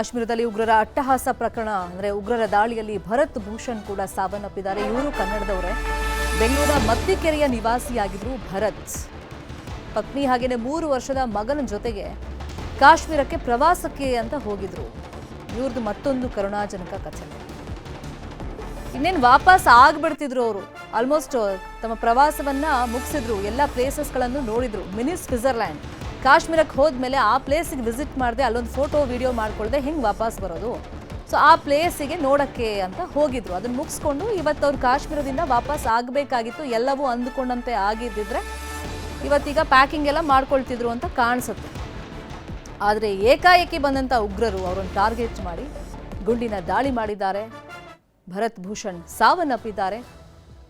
ಕಾಶ್ಮೀರದಲ್ಲಿ ಉಗ್ರರ ಅಟ್ಟಹಾಸ ಪ್ರಕರಣ, ಅಂದ್ರೆ ಉಗ್ರರ ದಾಳಿಯಲ್ಲಿ ಭರತ್ ಭೂಷಣ್ ಕೂಡ ಸಾವನ್ನಪ್ಪಿದ್ದಾರೆ. ಇವರು ಕನ್ನಡದವರೇ. ಬೆಂಗಳೂರಿನ ಮತ್ತಿಕೆರೆಯ ನಿವಾಸಿಯಾಗಿದ್ರು ಭರತ್. ಪತ್ನಿ ಹಾಗೇನೆ ಮೂರು ವರ್ಷದ ಮಗನ ಜೊತೆಗೆ ಕಾಶ್ಮೀರಕ್ಕೆ ಪ್ರವಾಸಕ್ಕೆ ಅಂತ ಹೋಗಿದ್ರು. ಇವ್ರದ್ದು ಮತ್ತೊಂದು ಕರುಣಾಜನಕ ಕಥೆ. ಇನ್ನೇನು ವಾಪಸ್ ಆಗ್ಬಿಡ್ತಿದ್ರು ಅವರು. ಆಲ್ಮೋಸ್ಟ್ ತಮ್ಮ ಪ್ರವಾಸವನ್ನ ಮುಗಿಸಿದ್ರು. ಎಲ್ಲ ಪ್ಲೇಸಸ್ಗಳನ್ನು ನೋಡಿದ್ರು. ಮಿನಿ ಸ್ವಿಟ್ಜರ್ಲ್ಯಾಂಡ್ ಕಾಶ್ಮೀರಕ್ಕೆ ಹೋದ್ಮೇಲೆ ಆ ಪ್ಲೇಸಿಗೆ ವಿಸಿಟ್ ಮಾಡಿದೆ ಅಲ್ಲೊಂದು ಫೋಟೋ, ವಿಡಿಯೋ ಮಾಡ್ಕೊಳ್ದೆ ಹೆಂಗೆ ವಾಪಸ್ ಬರೋದು? ಸೊ ಆ ಪ್ಲೇಸಿಗೆ ನೋಡೋಕ್ಕೆ ಅಂತ ಹೋಗಿದ್ರು. ಅದನ್ನು ಮುಗಿಸ್ಕೊಂಡು ಇವತ್ತು ಅವ್ರು ಕಾಶ್ಮೀರದಿಂದ ವಾಪಸ್ ಆಗಬೇಕಾಗಿತ್ತು. ಎಲ್ಲವೂ ಅಂದುಕೊಂಡಂತೆ ಆಗಿದ್ದಿದ್ರೆ ಇವತ್ತೀಗ ಪ್ಯಾಕಿಂಗ್ ಎಲ್ಲ ಮಾಡ್ಕೊಳ್ತಿದ್ರು ಅಂತ ಕಾಣಿಸುತ್ತೆ. ಆದರೆ ಏಕಾಏಕಿ ಬಂದಂಥ ಉಗ್ರರು ಅವರನ್ನು ಟಾರ್ಗೆಟ್ ಮಾಡಿ, ಗುಂಡಿನ ದಾಳಿ ಮಾಡಿದ್ದಾರೆ. ಭರತ್ ಭೂಷಣ್ ಸಾವನ್ನಪ್ಪಿದ್ದಾರೆ.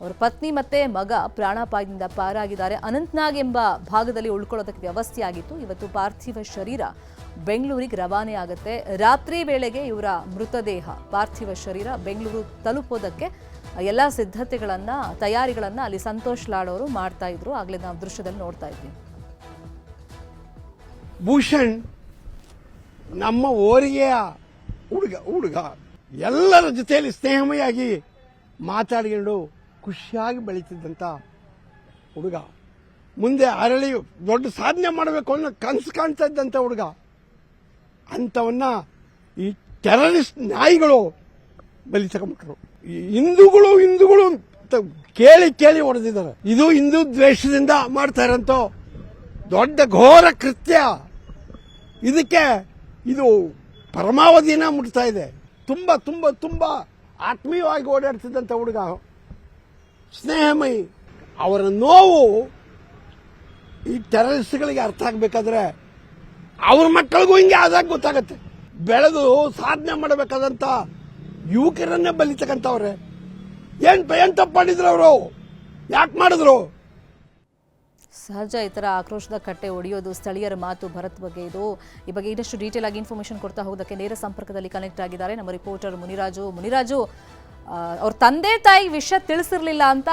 ಅವರ ಪತ್ನಿ ಮತ್ತೆ ಮಗ ಪ್ರಾಣಾಪಾಯದಿಂದ ಪಾರಾಗಿದ್ದಾರೆ. ಅನಂತ್ನಾಗ್ ಎಂಬ ಭಾಗದಲ್ಲಿ ಉಳ್ಕೊಳ್ಳೋದಕ್ಕೆ ವ್ಯವಸ್ಥೆ ಆಗಿತ್ತು ಇವತ್ತು ಪಾರ್ಥಿವ ಶರೀರ ಬೆಂಗಳೂರಿಗೆ ರವಾನೆ ಆಗುತ್ತೆ. ರಾತ್ರಿ ವೇಳೆಗೆ ಇವರ ಮೃತದೇಹ ಪಾರ್ಥಿವ ಶರೀರ ಬೆಂಗಳೂರು ತಲುಪೋದಕ್ಕೆ ಎಲ್ಲ ಸಿದ್ಧತೆಗಳನ್ನು, ತಯಾರಿಗಳನ್ನು ಅಲ್ಲಿ ಸಂತೋಷ್ ಲಾಡ್ ಅವರು ಮಾಡ್ತಾ ಇದ್ರು. ಆಗಲೇ ನಾವು ದೃಶ್ಯದಲ್ಲಿ ನೋಡ್ತಾ ಇದ್ವಿ. ಭೂಷಣ್ ನಮ್ಮ ಓರಿಗೆಯ ಹುಡುಗ ಹುಡುಗ ಎಲ್ಲರ ಜೊತೆಯಲ್ಲಿ ಸ್ನೇಹಮಯಾಗಿ ಮಾತಾಡಿಕೊಂಡು ಖುಷಿಯಾಗಿ ಬೆಳೀತಿದ್ದಂಥ ಹುಡುಗ. ಮುಂದೆ ಅರಳಿ ದೊಡ್ಡ ಸಾಧನೆ ಮಾಡಬೇಕು ಅನ್ನೋ ಕನಸು ಕಾಣ್ತಾ ಇದ್ದಂಥ ಹುಡುಗ. ಅಂಥವನ್ನ ಈ ಟೆರರಿಸ್ಟ್ ನಾಯಿಗಳು ಬಲಿ ತಗೊಂಡ್ಬಿಟ್ರು ಹಿಂದೂಗಳು ಹಿಂದೂಗಳು ಕೇಳಿ ಕೇಳಿ ಹೊಡೆದಿದ್ದಾರೆ. ಇದು ಹಿಂದೂ ದ್ವೇಷದಿಂದ ಮಾಡ್ತಾ ದೊಡ್ಡ ಘೋರ ಕೃತ್ಯ. ಇದಕ್ಕೆ ಇದು ಪರಮಾವಧಿನ ಮುಟ್ತಾ ಇದೆ. ತುಂಬ ತುಂಬ ತುಂಬ ಆತ್ಮೀಯವಾಗಿ ಓಡಾಡ್ತಿದ್ದಂಥ ಹುಡುಗ. ಸ್ನೇಹಮಯಿ, ಅವರ ನೋವು ಈ ಟೆರರಿಸ್ಟ್ಗಳಿಗೆ ಅರ್ಥ ಆಗ್ಬೇಕಾದ್ರೆ ಅವ್ರ ಮಕ್ಕಳಿಗೂ ಹಿಂಗೆ ಆದಾಗ ಗೊತ್ತಾಗತ್ತೆ. ಬೆಳೆದು ಸಾಧನೆ ಮಾಡಬೇಕಾದಂತ ಯುವಕರನ್ನೇ ಬಲಿತಕ್ಕಂಥವ್ರೆ. ಏನ್ ಏನ್ ತಪ್ಪು ಮಾಡಿದ್ರು ಅವರು? ಯಾಕೆ ಮಾಡಿದ್ರು? ಸಹಜ ಈ ಥರ ಆಕ್ರೋಶದ ಕಟ್ಟೆ ಒಡೆಯೋದು ಸ್ಥಳೀಯರ ಮಾತು ಭರತ್ ಬಗ್ಗೆ ಇದು ಈ ಬಗ್ಗೆ ಇನ್ನಷ್ಟು ಡೀಟೇಲ್ ಆಗಿ ಇನ್ಫಾರ್ಮೇಷನ್ ಕೊಡ್ತಾ ಹೋಗೋದಕ್ಕೆ ನೇರ ಸಂಪರ್ಕದಲ್ಲಿ ಕನೆಕ್ಟ್ ಆಗಿದ್ದಾರೆ ನಮ್ಮ ರಿಪೋರ್ಟರ್ ಮುನಿರಾಜು. ಮುನಿರಾಜು ಅವ್ರ ತಂದೆ ತಾಯಿ ವಿಷಯ ತಿಳಿಸಿರ್ಲಿಲ್ಲ ಅಂತ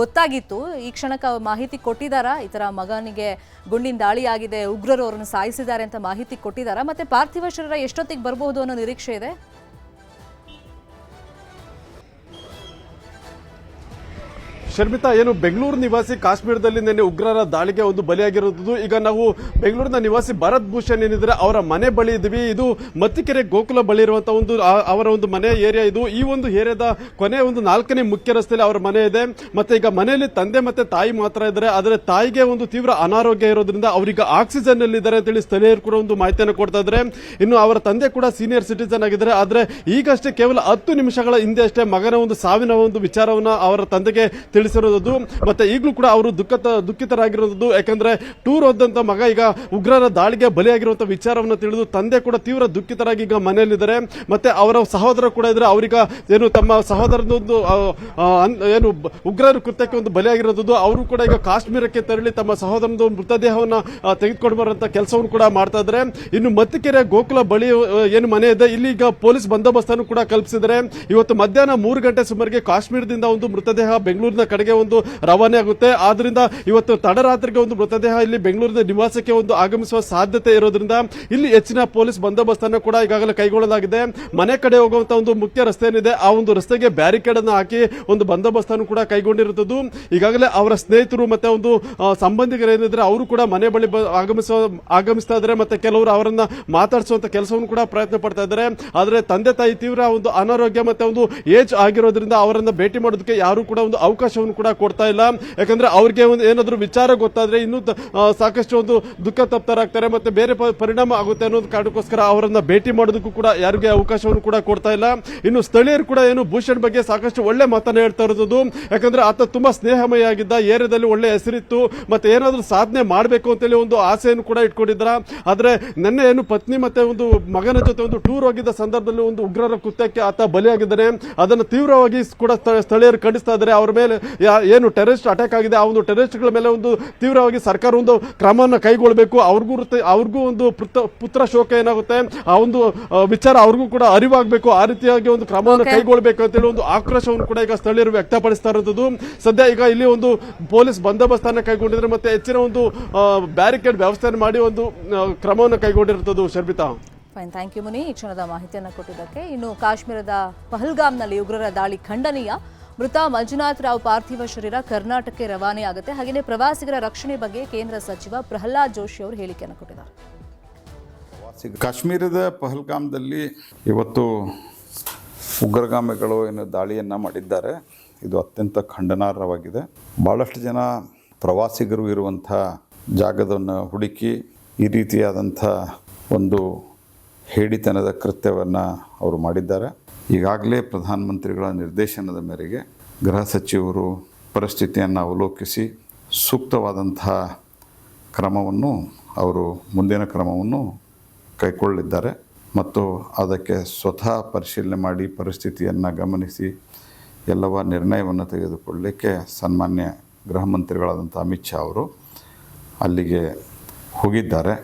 ಗೊತ್ತಾಗಿತ್ತು. ಈ ಕ್ಷಣಕ್ಕೆ ಮಾಹಿತಿ ಕೊಟ್ಟಿದ್ದಾರಾ ಈ ಥರ ಮಗನಿಗೆ ಗುಂಡಿನ ದಾಳಿ ಆಗಿದೆ, ಉಗ್ರರು ಅವ್ರನ್ನ ಸಾಯಿಸಿದ್ದಾರೆ ಅಂತ ಮಾಹಿತಿ ಕೊಟ್ಟಿದ್ದಾರಾ ಮತ್ತೆ ಪಾರ್ಥಿವ ಶರೀರ ಎಷ್ಟೊತ್ತಿಗೆ ಬರಬಹುದು ಅನ್ನೋ ನಿರೀಕ್ಷೆ ಇದೆ? ಶರ್ಮಿತಾ, ಏನು ಬೆಂಗಳೂರು ನಿವಾಸಿ ಕಾಶ್ಮೀರದಲ್ಲಿ ನಿನ್ನೆ ಉಗ್ರರ ದಾಳಿಗೆ ಒಂದು ಬಲಿಯಾಗಿರುವುದು. ಈಗ ನಾವು ಬೆಂಗಳೂರಿನ ನಿವಾಸಿ ಭರತ್ ಭೂಷಣ್ ಏನಿದ್ರೆ ಅವರ ಮನೆ ಬಳಿ ಇದ್ವಿ ಇದು ಮತ್ತಿಕೆರೆ ಗೋಕುಲ ಬಳಿ ಇರುವಂತಹ ಒಂದು ಅವರ ಒಂದು ಮನೆ ಏರಿಯಾ ಇದು. ಈ ಒಂದು ಏರಿಯಾದ ಕೊನೆ ಒಂದು ನಾಲ್ಕನೇ ಮುಖ್ಯ ರಸ್ತೆಯಲ್ಲಿ ಅವರ ಮನೆ ಇದೆ. ಮತ್ತೆ ಈಗ ಮನೆಯಲ್ಲಿ ತಂದೆ ಮತ್ತೆ ತಾಯಿ ಮಾತ್ರ ಇದ್ದಾರೆ. ಆದರೆ ತಾಯಿಗೆ ಒಂದು ತೀವ್ರ ಅನಾರೋಗ್ಯ ಇರೋದ್ರಿಂದ ಅವರಿಗೆ ಆಕ್ಸಿಜನ್ ಅಲ್ಲಿ ಇದ್ದಾರೆ ಅಂತೇಳಿ ಸ್ಥಳೀಯರು ಕೂಡ ಒಂದು ಮಾಹಿತಿಯನ್ನು ಕೊಡ್ತಾ ಇದ್ದಾರೆ. ಇನ್ನು ಅವರ ತಂದೆ ಕೂಡ ಸೀನಿಯರ್ ಸಿಟಿಸನ್ ಆಗಿದ್ದಾರೆ. ಆದ್ರೆ ಈಗಷ್ಟೇ ಕೇವಲ ಹತ್ತು ನಿಮಿಷಗಳ ಹಿಂದೆ ಅಷ್ಟೇ ಮಗನ ಒಂದು ಸಾವಿನ ಒಂದು ವಿಚಾರವನ್ನ ಅವರ ತಂದೆಗೆ ತಿಳಿಸಿರೋದು ಮತ್ತೆ ಈಗಲೂ ಕೂಡ ಅವರು ದುಃಖ ದುಃಖಿತರಾಗಿರೋದು. ಯಾಕಂದ್ರೆ ಟೂರ್ ಹೋದಂತ ಮಗ ಈಗ ಉಗ್ರರ ದಾಳಿಗೆ ಬಲಿಯಾಗಿರುವಂತಹ ವಿಚಾರವನ್ನು ತಿಳಿದು ತಂದೆ ಕೂಡ ತೀವ್ರ ದುಃಖಿತರಾಗಿ ಈಗ ಮನೆಯಲ್ಲಿದ್ದಾರೆ. ಮತ್ತೆ ಅವರ ಸಹೋದರ ಕೂಡ ಇದ್ರೆ ಅವರೀಗ ಏನು ತಮ್ಮ ಸಹೋದರನ ಒಂದು ಆ, ಆ, ಅನ್- ಏನು ಉಗ್ರರ ಕೃತ್ಯಕ್ಕೆ ಒಂದು ಬಲಿಯಾಗಿರೋದು. ಅವರು ಕೂಡ ಈಗ ಕಾಶ್ಮೀರಕ್ಕೆ ತೆರಳಿ ತಮ್ಮ ಸಹೋದರನ ಮೃತದೇಹವನ್ನು ತೆಗೆದುಕೊಂಡು ಬರುವಂತ ಕೆಲಸವನ್ನು ಕೂಡ ಮಾಡ್ತಾ ಇದ್ದಾರೆ. ಇನ್ನು ಮತ್ತಿಕೆರೆ ಗೋಕುಲ ಬಳಿ ಏನು ಮನೆ ಇದೆ ಇಲ್ಲಿ ಈಗ ಪೊಲೀಸ್ ಬಂದೋಬಸ್ತನ್ನು ಕೂಡ ಕಲ್ಪಿಸಿದರೆ ಇವತ್ತು ಮಧ್ಯಾಹ್ನ ಮೂರು ಗಂಟೆ ಸುಮಾರಿಗೆ ಕಾಶ್ಮೀರದಿಂದ ಒಂದು ಮೃತದೇಹ ಬೆಂಗಳೂರಿನ ಕಡೆಗೆ ಒಂದು ರವಾನೆ ಆಗುತ್ತೆ. ಆದ್ರಿಂದ ಇವತ್ತು ತಡರಾತ್ರಿಗೆ ಒಂದು ಮೃತದೇಹ ಇಲ್ಲಿ ಬೆಂಗಳೂರಿನ ನಿವಾಸಕ್ಕೆ ಒಂದು ಆಗಮಿಸುವ ಸಾಧ್ಯತೆ ಇರೋದ್ರಿಂದ ಇಲ್ಲಿ ಹೆಚ್ಚಿನ ಪೊಲೀಸ್ ಬಂದೋಬಸ್ತನ್ನು ಕೂಡ ಈಗಾಗಲೇ ಕೈಗೊಳ್ಳಲಾಗಿದೆ. ಮನೆ ಕಡೆ ಹೋಗುವಂತ ಒಂದು ಮುಖ್ಯ ರಸ್ತೆ ಏನಿದೆ ಆ ಒಂದು ರಸ್ತೆಗೆ ಬ್ಯಾರಿಕೇಡ್ ಅನ್ನು ಹಾಕಿ ಒಂದು ಬಂದೋಬಸ್ತನ್ನು ಕೂಡ ಕೈಗೊಂಡಿರುತ್ತದೆ ಈಗಾಗಲೇ ಅವರ ಸ್ನೇಹಿತರು ಮತ್ತೆ ಒಂದು ಸಂಬಂಧಿಕರು ಏನಿದ್ರೆ ಅವರು ಕೂಡ ಮನೆ ಬಳಿ ಆಗಮಿಸುವ, ಆಗಮಿಸ್ತಾ ಇದ್ದಾರೆ ಮತ್ತೆ ಕೆಲವರು ಅವರನ್ನ ಮಾತಾಡಿಸುವಂತ ಕೆಲಸವನ್ನು ಕೂಡ ಪ್ರಯತ್ನ ಪಡ್ತಾ ಇದ್ದಾರೆ. ಆದ್ರೆ ತಂದೆ ತಾಯಿ ತೀವ್ರ ಒಂದು ಅನಾರೋಗ್ಯ ಮತ್ತೆ ಒಂದು ಏಜ್ ಆಗಿರೋದ್ರಿಂದ ಅವರನ್ನ ಭೇಟಿ ಮಾಡೋದಕ್ಕೆ ಯಾರು ಕೂಡ ಒಂದು ಅವಕಾಶವನ್ನು ಕೂಡ ಕೊಡ್ತಾ ಇಲ್ಲ. ಯಾಕಂದ್ರೆ ಅವ್ರಿಗೆ ಒಂದು ಏನಾದರೂ ವಿಚಾರ ಗೊತ್ತಾದ್ರೆ ಇನ್ನೂ ಸಾಕಷ್ಟು ಒಂದು ದುಃಖ ತಪ್ತರಾಗ್ತಾರೆ ಮತ್ತೆ ಬೇರೆ ಪರಿಣಾಮ ಆಗುತ್ತೆ ಅನ್ನೋದು ಕಾರಣಕ್ಕೋಸ್ಕರ ಅವರನ್ನ ಭೇಟಿ ಮಾಡೋದಕ್ಕೂ ಕೂಡ ಯಾರಿಗೆ ಅವಕಾಶವನ್ನು ಕೂಡ ಕೊಡ್ತಾ ಇಲ್ಲ. ಇನ್ನು ಸ್ಥಳೀಯರು ಕೂಡ ಏನು ಭೂಷಣ್ ಬಗ್ಗೆ ಸಾಕಷ್ಟು ಒಳ್ಳೆ ಮಾತನ್ನು ಹೇಳ್ತಾ ಇರೋದು. ಯಾಕಂದ್ರೆ ಆತ ತುಂಬಾ ಸ್ನೇಹಮಯ ಆಗಿದ್ದ ಏರಿಯಾದಲ್ಲಿ ಒಳ್ಳೆ ಹೆಸರಿತ್ತು. ಮತ್ತೆ ಏನಾದರೂ ಸಾಧನೆ ಮಾಡಬೇಕು ಅಂತೇಳಿ ಒಂದು ಆಸೆಯನ್ನು ಕೂಡ ಇಟ್ಕೊಂಡಿದ್ರ. ಆದರೆ ನಿನ್ನೆ ಏನು ಪತ್ನಿ ಮತ್ತೆ ಒಂದು ಮಗನ ಜೊತೆ ಒಂದು ಟೂರ್ ಹೋಗಿದ್ದ ಸಂದರ್ಭದಲ್ಲಿ ಒಂದು ಉಗ್ರರ ಕೃತ್ಯಕ್ಕೆ ಆತ ಬಲಿಯಾಗಿದ್ದಾನೆ. ಅದನ್ನು ತೀವ್ರವಾಗಿ ಕೂಡ ಸ್ಥ- ಸ್ಥಳೀಯರು ಖಂಡಿಸ್ತಾ ಇದ್ದಾರೆ. ಅವರ ಮೇಲೆ ಏನು ಟೆರರಿಸ್ಟ್ ಅಟ್ಯಾಕ್ ಆಗಿದೆ ಆ ಒಂದು ಟೆರರಿಸ್ಟ್ಗಳ ಮೇಲೆ ಒಂದು ತೀವ್ರವಾಗಿ ಸರ್ಕಾರ ಒಂದು ಕ್ರಮವನ್ನು ಕೈಗೊಳ್ಳಬೇಕು ಅವ್ರಿಗೂ ಅವ್ರಿಗೂ ಒಂದು ಪುತ್ರ- ಪುತ್ರ ಶೋಕ ಏನಾಗುತ್ತೆ ಆ ಒಂದು ವಿಚಾರ ಅವ್ರಿಗೂ ಕೂಡ ಅರಿವಾಗಬೇಕು. ಆ ರೀತಿಯಾಗಿ ಒಂದು ಕ್ರಮವನ್ನು ಕೈಗೊಳ್ಬೇಕು ಕೈಗೊಳ್ಳಬೇಕು ಅಂತೇಳಿ ಒಂದು ಆಕ್ರೋಶವನ್ನು ಕೂಡ ಈಗ ಸ್ಥಳೀಯರು ವ್ಯಕ್ತಪಡಿಸ್ತಾ ಇರೋದು. ಸದ್ಯ ಈಗ ಇಲ್ಲಿ ಒಂದು ಪೊಲೀಸ್ ಬಂದೋಬಸ್ತನ್ನ ಕೈಗೊಂಡಿದ್ರೆ ಮತ್ತೆ ಹೆಚ್ಚಿನ ಒಂದು ಬ್ಯಾರಿಕೇಡ್ ವ್ಯವಸ್ಥೆ ಮಾಡಿ ಒಂದು ಕ್ರಮವನ್ನು ಕೈಗೊಂಡಿರುತ್ತದೆ Sharmita. Fine thank you Muni. ಈ ಕ್ಷಣದ ಮಾಹಿತಿಯನ್ನು ಕೊಟ್ಟಿದ್ದಕ್ಕೆ ಇನ್ನು ಕಾಶ್ಮೀರದ ಪಹಲ್ಗಾಮ್ನಲ್ಲಿ ಉಗ್ರರ ದಾಳಿ ಖಂಡನೀಯ. ಮೃತ ಮಂಜುನಾಥ್ ರಾವ್ ಪಾರ್ಥಿವ ಶರೀರ ಕರ್ನಾಟಕಕ್ಕೆ ರವಾನೆ ಆಗುತ್ತೆ. ಹಾಗೆಯೇ ಪ್ರವಾಸಿಗರ ರಕ್ಷಣೆ ಬಗ್ಗೆ ಕೇಂದ್ರ ಸಚಿವ ಪ್ರಹ್ಲಾದ್ ಜೋಶಿ ಅವರು ಹೇಳಿಕೆಯನ್ನು ಕೊಟ್ಟಿದ್ದಾರೆ. ಕಾಶ್ಮೀರದ ಪಹಲ್ಗಾಮ್ದಲ್ಲಿ ಇವತ್ತು ಉಗ್ರಗಾಮಿಗಳು ಏನು ದಾಳಿಯನ್ನು ಮಾಡಿದ್ದಾರೆ. ಇದು ಅತ್ಯಂತ ಖಂಡನಾರ್ಹವಾಗಿದೆ. ಭಾಳಷ್ಟು ಜನ ಪ್ರವಾಸಿಗರು ಇರುವಂಥ ಜಾಗದನ್ನು ಹುಡುಕಿ ಈ ರೀತಿಯಾದಂಥ ಒಂದು ಹೇಡಿತನದ ಕೃತ್ಯವನ್ನು ಅವರು ಮಾಡಿದ್ದಾರೆ. ಈಗಾಗಲೇ ಪ್ರಧಾನಮಂತ್ರಿಗಳ ನಿರ್ದೇಶನದ ಮೇರೆಗೆ ಗೃಹ ಸಚಿವರು ಪರಿಸ್ಥಿತಿಯನ್ನು ಅವಲೋಕಿಸಿ ಸೂಕ್ತವಾದಂತಹ ಕ್ರಮವನ್ನು, ಅವರು ಮುಂದಿನ ಕ್ರಮವನ್ನು ಕೈಗೊಳ್ಳಲಿದ್ದಾರೆ ಮತ್ತು ಅದಕ್ಕೆ ಸ್ವತಃ ಪರಿಶೀಲನೆ ಮಾಡಿ ಪರಿಸ್ಥಿತಿಯನ್ನು ಗಮನಿಸಿ ಎಲ್ಲವ ನಿರ್ಣಯವನ್ನು ತೆಗೆದುಕೊಳ್ಳಲಿಕ್ಕೆ ಸನ್ಮಾನ್ಯ ಗೃಹ ಮಂತ್ರಿಗಳಾದಂಥ ಅಮಿತ್ ಶಾ ಅವರು ಅಲ್ಲಿಗೆ ಹೋಗಿದ್ದಾರೆ.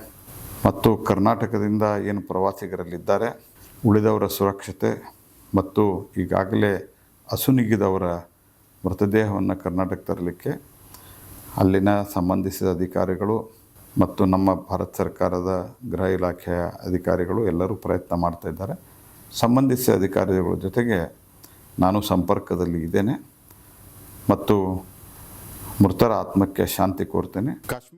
ಮತ್ತು ಕರ್ನಾಟಕದಿಂದ ಏನು ಪ್ರವಾಸಿಗರಲ್ಲಿದ್ದಾರೆ, ಉಳಿದವರ ಸುರಕ್ಷತೆ ಮತ್ತು ಈಗಾಗಲೇ ಅಸುನಿಗಿದವರ ಮೃತದೇಹವನ್ನು ಕರ್ನಾಟಕ ತರಲಿಕ್ಕೆ ಅಲ್ಲಿನ ಸಂಬಂಧಿಸಿದ ಅಧಿಕಾರಿಗಳು ಮತ್ತು ನಮ್ಮ ಭಾರತ ಸರ್ಕಾರದ ಗೃಹ ಇಲಾಖೆಯ ಅಧಿಕಾರಿಗಳು ಎಲ್ಲರೂ ಪ್ರಯತ್ನ ಮಾಡ್ತಾಯಿದ್ದಾರೆ ಸಂಬಂಧಿಸಿದ ಅಧಿಕಾರಿಗಳ ಜೊತೆಗೆ ನಾನು ಸಂಪರ್ಕದಲ್ಲಿ ಇದ್ದೇನೆ ಮತ್ತು ಮೃತರ ಆತ್ಮಕ್ಕೆ ಶಾಂತಿ ಕೋರ್ತೇನೆ. ಕಾಶ್ಮೀರ